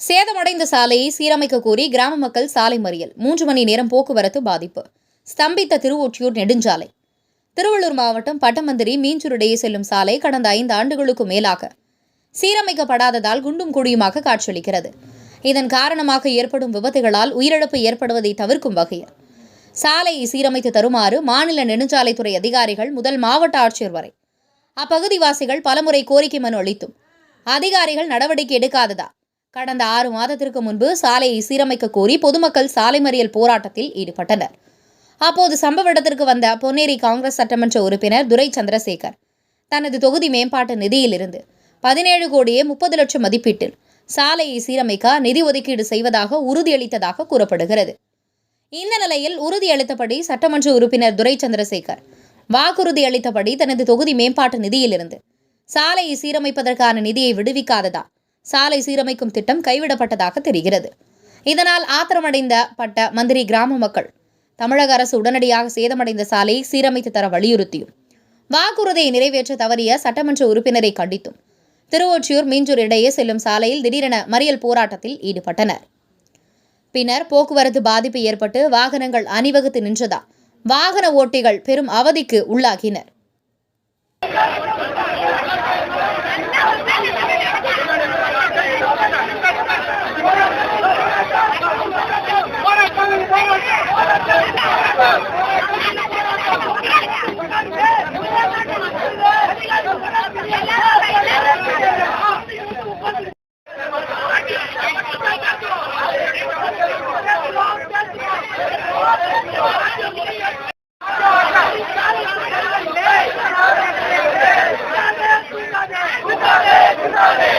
சேதமடைந்த சாலையை சீரமைக்க கோரி கிராம மக்கள் சாலை மறியல். மூன்று மணி நேரம் போக்குவரத்து பாதிப்பு. ஸ்தம்பித்த திருவொற்றியூர் நெடுஞ்சாலை. திருவள்ளூர் மாவட்டம் பட்டமந்திரி மீஞ்சூரிடையே செல்லும் சாலை கடந்த ஐந்து ஆண்டுகளுக்கு மேலாக சீரமைக்கப்படாததால் குண்டும் குழியுமாக காட்சியளிக்கிறது. இதன் காரணமாக ஏற்படும் விபத்துகளால் உயிரிழப்பு ஏற்படுவதை தவிர்க்கும் வகையில். சாலையை சீரமைத்து தருமாறு மாநில நெடுஞ்சாலைத்துறை அதிகாரிகள் முதல் மாவட்ட ஆட்சியர் வரை அப்பகுதிவாசிகள் பலமுறை கோரிக்கை மனு அளித்தும். அதிகாரிகள் நடவடிக்கை எடுக்காததா? கடந்த ஆறு மாதத்திற்கு முன்பு சாலையை சீரமைக்க கோரி பொதுமக்கள் சாலை மறியல் போராட்டத்தில் ஈடுபட்டனர். அப்போது சம்பவ இடத்திற்கு வந்த பொன்னேரி காங்கிரஸ் சட்டமன்ற உறுப்பினர் துரை சந்திரசேகர் தனது தொகுதி மேம்பாட்டு நிதியிலிருந்து பதினேழு கோடியே முப்பது லட்சம் மதிப்பீட்டில் சாலையை சீரமைக்க நிதி ஒதுக்கீடு செய்வதாக உறுதியளித்ததாக கூறப்படுகிறது. இந்த நிலையில் உறுதியளித்தபடி சட்டமன்ற உறுப்பினர் துரை சந்திரசேகர் வாக்குறுதி அளித்தபடி தனது தொகுதி மேம்பாட்டு நிதியிலிருந்து சாலையை சீரமைப்பதற்கான நிதியை விடுவிக்காததா? சாலை சீரமைக்கும் திட்டம் கைவிடப்பட்டதாக தெரிகிறது. இதனால் ஆத்திரமடைந்த பட்ட மந்திரி கிராம மக்கள் தமிழக அரசு உடனடியாக சேதமடைந்த சாலையை சீரமைத்து தர வலியுறுத்தியும் வாக்குறுதியை நிறைவேற்ற தவறிய சட்டமன்ற உறுப்பினரை கண்டித்தும் திருவொற்றியூர் மீஞ்சூர் இடையே செல்லும் சாலையில் திடீரென மறியல் போராட்டத்தில் ஈடுபட்டனர். பின்னர் போக்குவரத்து பாதிப்பு ஏற்பட்டு வாகனங்கள் அணிவகுத்து நின்றதா? வாகன ஓட்டிகள் பெரும் அவதிக்கு உள்ளாகினர். Dale.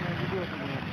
наверное, ведет меня.